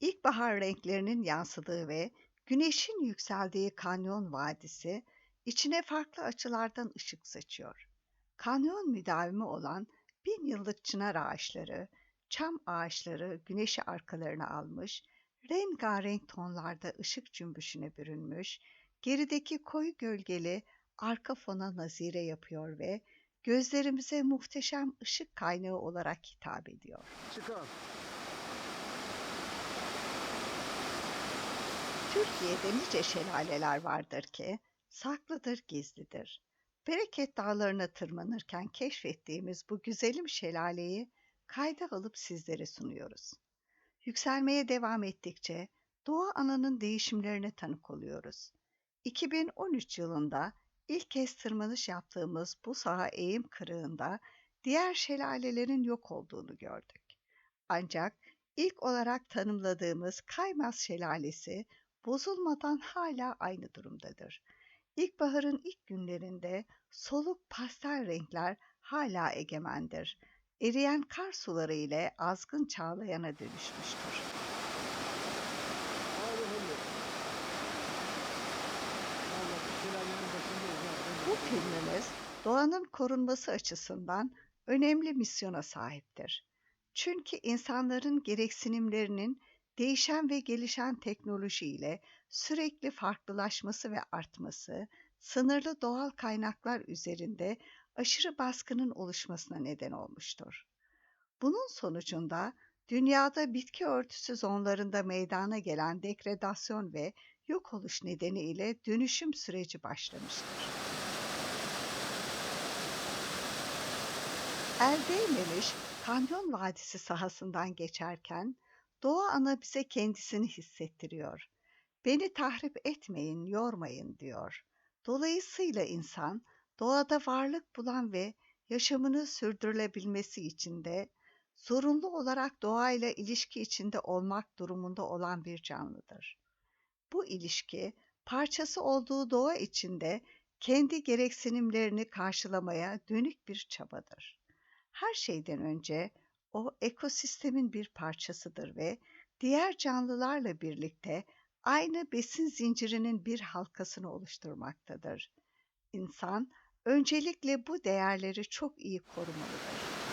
İlkbahar renklerinin yansıdığı ve güneşin yükseldiği kanyon vadisi içine farklı açılardan ışık saçıyor. Kanyon müdavimi olan bin yıllık çınar ağaçları, çam ağaçları güneşi arkalarına almış, rengarenk tonlarda ışık cümbüşüne bürünmüş, gerideki koyu gölgeli arka fona nazire yapıyor ve gözlerimize muhteşem ışık kaynağı olarak hitap ediyor. Çıkar. Türkiye'de nice şelaleler vardır ki saklıdır, gizlidir. Bereket dağlarına tırmanırken keşfettiğimiz bu güzelim şelaleyi kayda alıp sizlere sunuyoruz. Yükselmeye devam ettikçe doğa ananın değişimlerine tanık oluyoruz. 2013 yılında ilk kez tırmanış yaptığımız bu saha eğim kırığında diğer şelalelerin yok olduğunu gördük. Ancak ilk olarak tanımladığımız Kaymaz Şelalesi bozulmadan hala aynı durumdadır. İlkbaharın ilk günlerinde soluk pastel renkler hala egemendir. Eriyen kar suları ile azgın çağlayana dönüşmüştür. Bu filmimiz doğanın korunması açısından önemli misyona sahiptir. Çünkü insanların gereksinimlerinin değişen ve gelişen teknolojiyle sürekli farklılaşması ve artması, sınırlı doğal kaynaklar üzerinde aşırı baskının oluşmasına neden olmuştur. Bunun sonucunda dünyada bitki örtüsü zonlarında meydana gelen degradasyon ve yok oluş nedeniyle dönüşüm süreci başlamıştır. El değmemiş Kanyon Vadisi sahasından geçerken Doğa Ana bize kendisini hissettiriyor. Beni tahrip etmeyin, yormayın diyor. Dolayısıyla insan doğada varlık bulan ve yaşamını sürdürülebilmesi için de zorunlu olarak doğayla ilişki içinde olmak durumunda olan bir canlıdır. Bu ilişki parçası olduğu doğa içinde kendi gereksinimlerini karşılamaya dönük bir çabadır. Her şeyden önce o ekosistemin bir parçasıdır ve diğer canlılarla birlikte aynı besin zincirinin bir halkasını oluşturmaktadır. İnsan öncelikle bu değerleri çok iyi korumalıdır.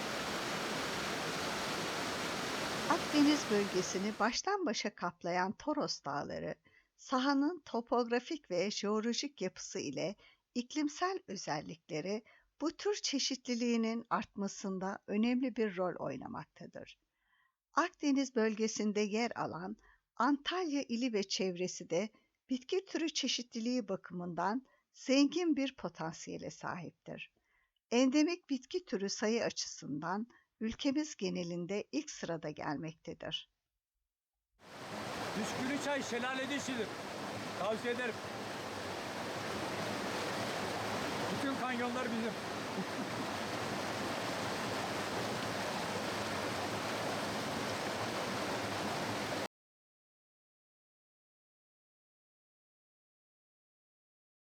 Akdeniz bölgesini baştan başa kaplayan Toros Dağları, sahanın topografik ve jeolojik yapısı ile iklimsel özellikleri bu tür çeşitliliğinin artmasında önemli bir rol oynamaktadır. Akdeniz bölgesinde yer alan Antalya ili ve çevresi de bitki türü çeşitliliği bakımından zengin bir potansiyele sahiptir. Endemik bitki türü sayı açısından ülkemiz genelinde ilk sırada gelmektedir. Püskülü çay şelalede. Tavsiye ederim. Kanyonlar bizim.